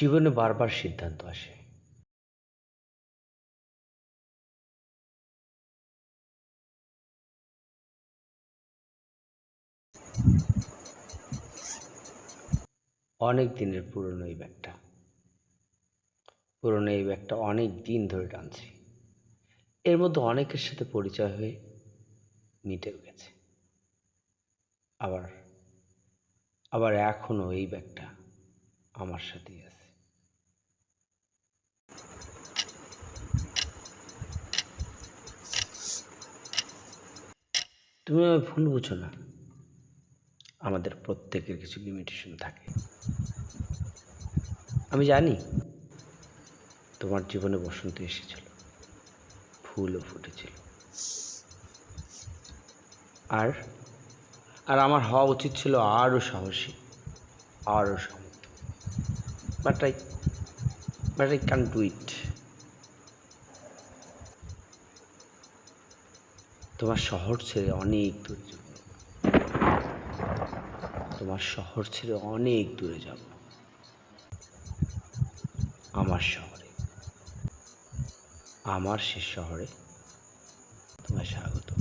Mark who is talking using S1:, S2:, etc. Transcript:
S1: জীবনে বারবার সিদ্ধান্ত আসে। অনেক দিনের পুরনো এই ব্যাগটা। পুরনো এই ব্যাগটা অনেক দিন ধরে টানছি। এর মধ্যে অনেকের সাথে পরিচয় হয়ে মিটেও গেছে। আবার আবার এখনও এই ব্যাগটা আমার সাথেই আছে। তুমি আমায় ভুল বুঝো না। আমাদের প্রত্যেকের কিছু লিমিটেশন থাকে। আমি জানি তোমার জীবনে বসন্ত এসেছিল। ফুলও ফুটেছিল। আর আর আমার হওয়া উচিত ছিল আরও সাহসী, আরও সমর্থ but I but I can do it তোমার শহর ছেড়ে অনেক দূরে যাব। তোমার শহর ছেড়ে অনেক দূরে যাব। আমার শহরে। আমার সে শহরে তোমায় স্বাগত